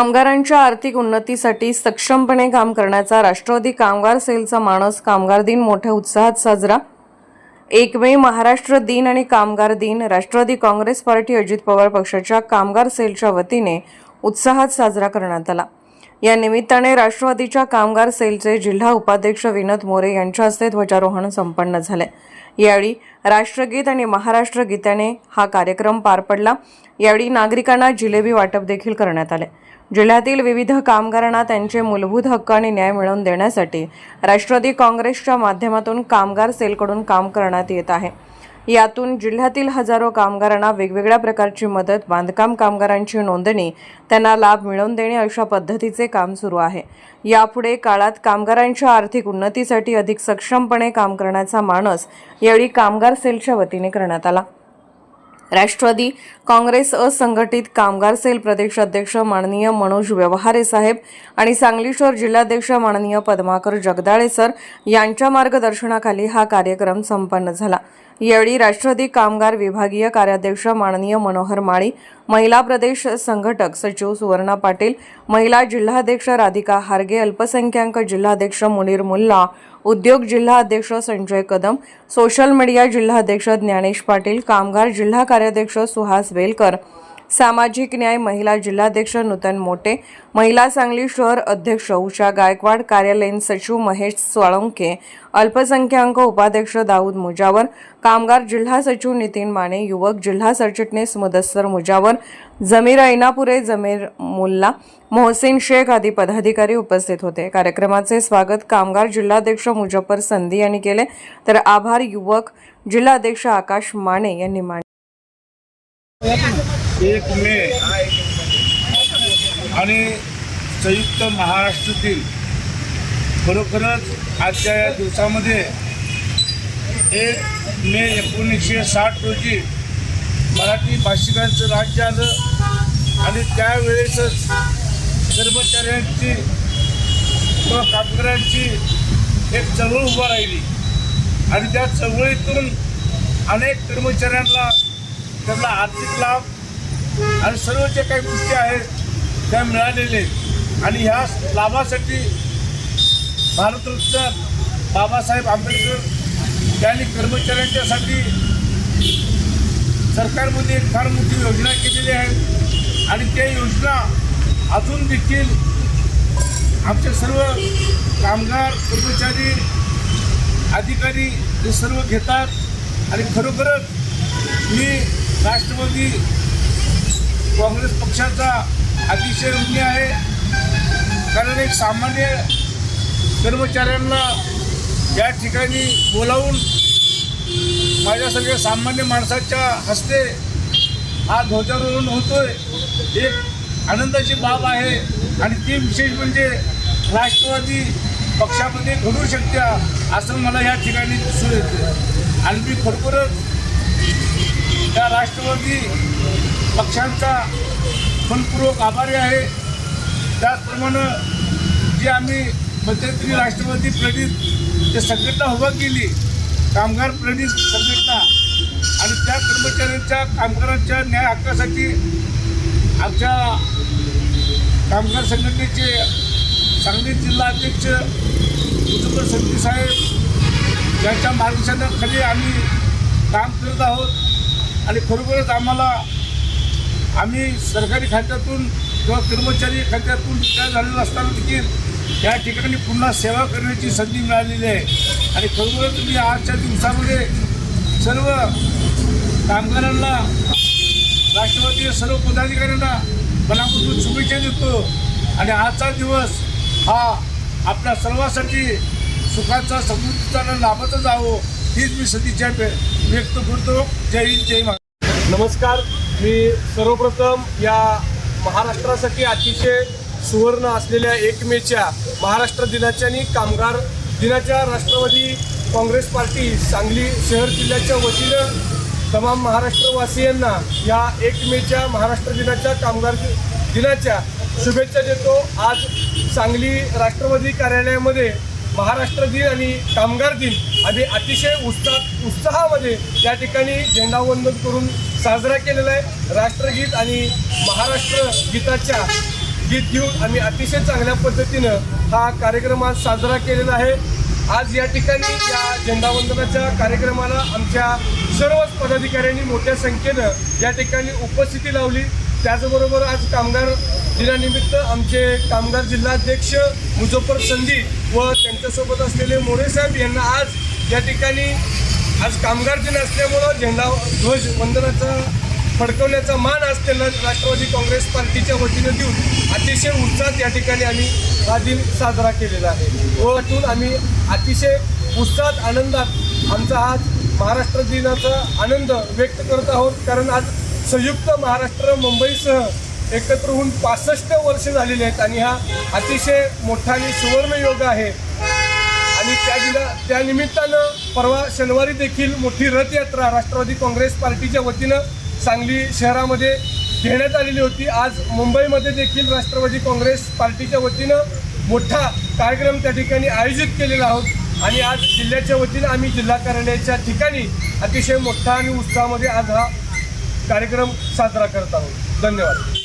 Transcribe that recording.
कामगारांच्या आर्थिक उन्नतीसाठी सक्षमपणे काम करण्याचा राष्ट्रवादी कामगार सेलचा मानस कामगार दिन मोठ्या उत्साहात साजरा. एक मे महाराष्ट्र दिन आणि कामगार दिन राष्ट्रवादी काँग्रेस पार्टी अजित पवार पक्षाच्या कामगार सेलच्या वतीने उत्साहात साजरा करण्यात आला. या निमित्ताने राष्ट्रवादीच्या कामगार सेलचे जिल्हा उपाध्यक्ष विनोद मोरे यांच्या हस्ते ध्वजारोहण संपन्न झाले. यावेळी राष्ट्रगीत आणि महाराष्ट्र गीताने हा कार्यक्रम पार पडला. यावेळी नागरिकांना जिलेबी वाटप देखील करण्यात आले. जिल्ह्यातील विविध कामगारांना त्यांचे मूलभूत हक्क आणि न्याय मिळवून देण्यासाठी राष्ट्रवादी काँग्रेसच्या माध्यमातून कामगार सेलकडून काम करण्यात येत आहे. यातून जिल्ह्यातील हजारो कामगारांना वेगवेगळ्या प्रकारची मदत बांधकाम कामगारांची नोंदणी त्यांना लाभ मिळवून देणे अशा पद्धतीचे काम सुरू आहे. यापुढे काळात कामगारांच्या आर्थिक उन्नतीसाठी अधिक सक्षमपणे काम करण्याचा मानस यावेळी कामगार सेलच्या वतीने करण्यात आला. राष्ट्रवादी काँग्रेस असंघटित कामगार सेल प्रदेश अध्यक्ष माननीय मनोज व्यवहारे साहेब आणि सांगली शहर जिल्हाध्यक्ष माननीय पद्माकर जगदाळे सर यांच्या मार्गदर्शनाखाली हा कार्यक्रम संपन्न झाला. यावेळी राष्ट्रवादी कामगार विभागीय कार्याध्यक्ष माननीय मनोहर माळी महिला प्रदेश संघटक सचिव सुवर्णा पाटील महिला जिल्हाध्यक्ष राधिका हार्गे अल्पसंख्याक जिल्हाध्यक्ष मुनीर मुल्ला उद्योग जिल्हाध्यक्ष संजय कदम सोशल मीडिया जिल्हाध्यक्ष ज्ञानेश पाटील कामगार जिल्हा कार्याध्यक्ष सुहास वेलकर सामाजिक न्याय महिला जिल्हाध्यक्ष नूतन मोटे महिला सांगली शहर अध्यक्ष उषा गायकवाड कार्यालयीन सचिव महेश साळुंखे अल्पसंख्याक उपाध्यक्ष दाऊद मुजावर कामगार जिल्हा सचिव नितीन माने युवक जिल्हा सरचिटणीस मुदस्सर मुजावर जमीर ऐनापुरे जमीर मुल्ला मोहसिन शेख आदी पदाधिकारी उपस्थित होते. कार्यक्रमाचे स्वागत कामगार जिल्हाध्यक्ष मुजफ्फर संधी यांनी केले. तर आभार युवक जिल्हाध्यक्ष आकाश माने यांनी मांडले एक मे आणि संयुक्त महाराष्ट्रातील खरोखरच आजच्या या दिवसामध्ये एक मे एकोणीसशे साठ रोजी मराठी भाषिकांचं राज्य आलं आणि त्यावेळेसच कर्मचाऱ्यांची किंवा कामगारांची एक चळवळ उभा राहिली. आणि त्या चळवळीतून अनेक कर्मचाऱ्यांना त्यांना आर्थिक लाभ आणि सर्व ज्या काही गोष्टी आहेत त्या मिळालेले आहेत. आणि ह्या लाभासाठी भारतरत्न बाबासाहेब आंबेडकर यांनी कर्मचाऱ्यांच्यासाठी सरकारमध्ये एक फार मोठी योजना केलेली आहे आणि त्या योजना अजून देखील आमचे सर्व कामगार कर्मचारी अधिकारी हे सर्व घेतात आणि खरोखरच मी राष्ट्रवादी काँग्रेस पक्षाचा अतिशय ऋणी आहे. कारण एक सामान्य कर्मचाऱ्यांना या ठिकाणी बोलावून माझ्यासारख्या सामान्य माणसाच्या हस्ते हा ध्वजारोहण होतोय. एक आनंदाची बाब आहे. आणि ती विशेष म्हणजे राष्ट्रवादी पक्षामध्ये घडू शकत्या असं मला या ठिकाणी दिसून येतं आणि मी खरोखरच त्या राष्ट्रवादी पक्षांचा मनपूर्वक आभारी आहे. त्याचप्रमाणे जी आम्ही मध्यंतरी राष्ट्रवादी प्रणित जे संघटना उभा केली कामगार प्रणित संघटना आणि त्या कर्मचाऱ्यांच्या कामगारांच्या न्याय हक्कासाठी आमच्या कामगार संघटनेचे सांगली जिल्हा अध्यक्ष मुजफ्फर संधी साहेब यांच्या मार्गदर्शनाखाली आम्ही काम करत आहोत. आणि खरोखरच आम्हाला आम्ही सरकारी खात्यातून किंवा कर्मचारी खात्यातून रिटायर झालेला असताना देखील या ठिकाणी पुन्हा सेवा करण्याची संधी मिळालेली आहे. आणि खरोखरच मी आजच्या दिवसामध्ये सर्व कामगारांना राष्ट्रवादी सर्व पदाधिकाऱ्यांना मनापासून शुभेच्छा देतो. आणि आजचा दिवस हा आपल्या सर्वांसाठी सुखाचा समृद्धीचा लाभाचा जावो हीच मी सदिच्छा व्य- व्यक्त करतो. जय हिंद जय महाराष्ट्र. नमस्कार. मी सर्वप्रथम या महाराष्ट्रासाठी अतिशय सुवर्ण असलेल्या एक मेच्या महाराष्ट्र दिनाच्या आणि कामगार दिनाच्या राष्ट्रवादी काँग्रेस पार्टी सांगली शहर जिल्ह्याच्या वतीनं तमाम महाराष्ट्रवासियांना या एक मेच्या महाराष्ट्र दिनाच्या कामगार दिनाच्या शुभेच्छा देतो. आज सांगली राष्ट्रवादी कार्यालयामध्ये महाराष्ट्र दिन आणि कामगार दिन आम्ही अतिशय उत्साह उत्साहामध्ये या ठिकाणी झेंडावंदन करून साजरा केलेला आहे. राष्ट्रगीत आणि महाराष्ट्र गीताच्या गीत घेऊन आम्ही अतिशय चांगल्या पद्धतीनं हा कार्यक्रम आज साजरा केलेला आहे. आज या ठिकाणी या झेंडावंदनाच्या कार्यक्रमाला आमच्या सर्वच पदाधिकाऱ्यांनी मोठ्या संख्येनं या ठिकाणी उपस्थिती लावली. त्याचबरोबर आज कामगार दिनानिमित्त आमचे कामगार जिल्हाध्यक्ष मुझफ्फर संधी व त्यांच्यासोबत असलेले मोरे साहेब यांना आज या ठिकाणी आज कामगार दिन असल्यामुळं झेंडा ध्वज वंदनाचा फडकवण्याचा मान आज त्यांना राष्ट्रवादी काँग्रेस पार्टीच्या वतीनं देऊन अतिशय उत्साहात या ठिकाणी आम्ही हा दिन साजरा केलेला आहे. ओळखून वाटून आम्ही अतिशय उत्साहात आनंदात आमचा आज महाराष्ट्र दिनाचा आनंद व्यक्त करत आहोत. कारण आज संयुक्त महाराष्ट्र मुंबईसह एकत्र होऊन पासष्ट वर्ष झालेली आहेत आणि हा अतिशय मोठा आणि सुवर्ण योग आहे. आणि त्या दिला त्या निमित्तानं परवा शनिवारी देखील मोठी रथयात्रा राष्ट्रवादी काँग्रेस पार्टीच्या वतीनं सांगली शहरामध्ये घेण्यात आलेली होती. आज मुंबईमध्ये देखील राष्ट्रवादी काँग्रेस पार्टीच्या वतीनं मोठा कार्यक्रम त्या ठिकाणी आयोजित केलेला आहोत. आणि आज जिल्ह्याच्या वतीनं आम्ही जिल्हा कार्यालयाच्या ठिकाणी अतिशय मोठा आणि उत्साहामध्ये आज हा कार्यक्रम साजरा करत आहोत. धन्यवाद.